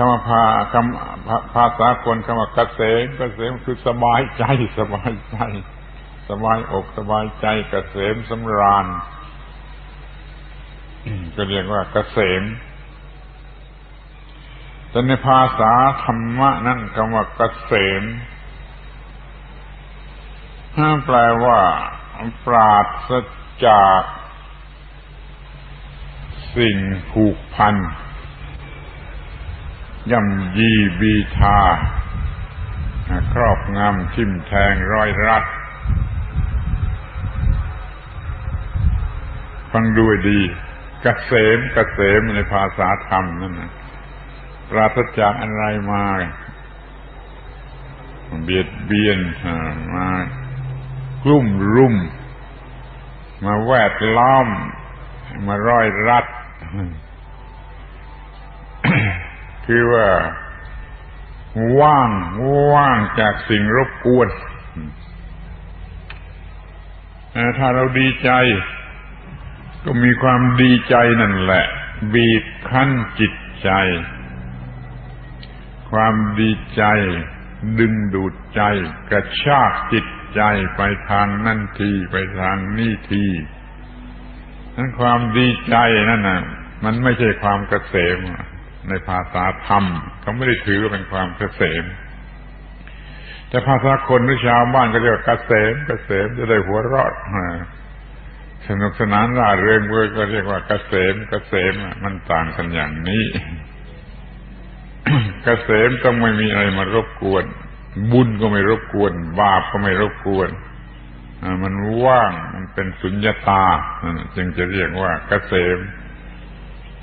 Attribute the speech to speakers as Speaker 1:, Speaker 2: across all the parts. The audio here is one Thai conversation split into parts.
Speaker 1: คำว่าภาคำภาษาคนคำว่าเกษมเกษมคือสบายใจ สบายใจ สบายอกสบายใจเกษมสำราญก็เรียกว่าเกษมแต่ในภาษาธรรมะนั่นคำว่าเกษมแปลว่าปราศจาก สิ่งผูกพัน ย่ำยีบีทา ครอบงำทิมแทงร้อยรัด ฟังด้วยดีกเกษมกเกษมในภาษาธรรมนั่นนะปราศจากอะไรมาเบียดเบียนมากลุ่มรุม มาแวดล้อม มาร้อยรัด คือว่าว่างว่างจากสิ่งรบกวนถ้าเราดีใจ ก็มีความดีใจนั่นแหละ บีบคั้นจิตใจ ความดีใจ ดึงดูดใจ กระชากจิตใจไปทางนั่นทีไปทางนี่ทีนั้นความดีใจนั่นน่ะ มันไม่ใช่ความกระเสม ในภาษาธรรม เขาไม่ได้ถือว่าเป็นความเกษม แต่ภาษาคนหรือชาวบ้านก็เรียกว่าเกษมเกษมจะได้หัวเราะสนุกสนานร่าเริงเว้ยก็เรียกว่าเกษมเกษมมันต่างกันอย่างนี้ เกษมต้องไม่มีอะไรมารบกวน บุญก็ไม่รบกวน บาปก็ไม่รบกวนมันว่างมันเป็นสุญญตาจึงจะเรียกว่าเกษม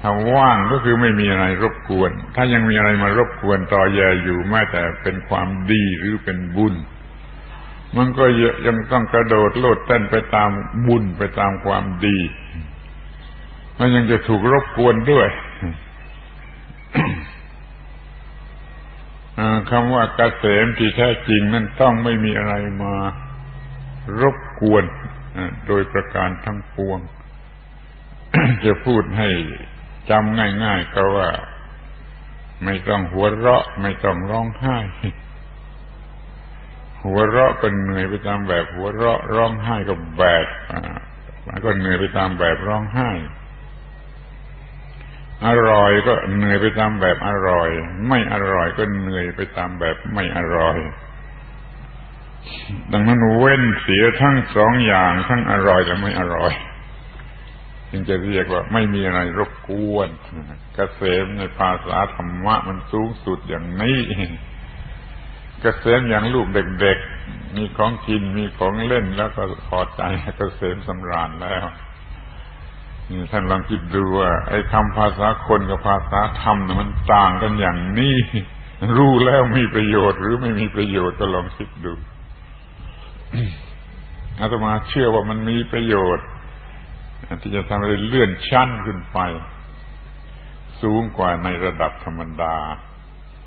Speaker 1: ถ้าว่างก็คือไม่มีอะไรรบกวน ถ้ายังมีอะไรมารบกวนต่อแยอยู่แม้แต่เป็นความดีหรือเป็นบุญ มันก็ยังต้องกระโดดโลดเต้นไปตามบุญไปตามความดี มันยังจะถูกรบกวนด้วยคำว่าเกษมที่แท้จริงนั่นต้องไม่มีอะไรมารบกวนโดยประการทั้งปวง จะพูดให้ จำง่าย ๆ ก็ว่า ไม่ต้องหัวเราะ ไม่ต้องร้องไห้ หัวเราะก็เหนื่อยไปตามแบบหัวเราะ ร้องไห้ก็แบบมันก็เหนื่อยไปตามแบบร้องไห้ อร่อยก็เหนื่อยไปตามแบบอร่อย ไม่อร่อยก็เหนื่อยไปตามแบบไม่อร่อยดังนั้นเว้นเสียทั้งสองอย่างทั้งอร่อยและไม่อร่อย จึงจะเรียกว่าไม่มีอะไรรบกวนกเกษมในภาษาธรรมะมันสูงสุดอย่างนี้กเกษมอย่างลูกเด็กๆ มีของกินมีของเล่นแล้วก็พอใจเกษมสำราญแล้วท่านลองคิดดูว่าไอ้คำภาษาคนกับภาษาธรรมมันต่างกันอย่างนี้รู้แล้วมีประโยชน์หรือไม่มีประโยชน์ก็ลองคิดดูอาตมาเชื่อว่ามันมีประโยชน์ ที่จะทำให้เลื่อนชั้นขึ้นไป สูงกว่าในระดับธรรมดา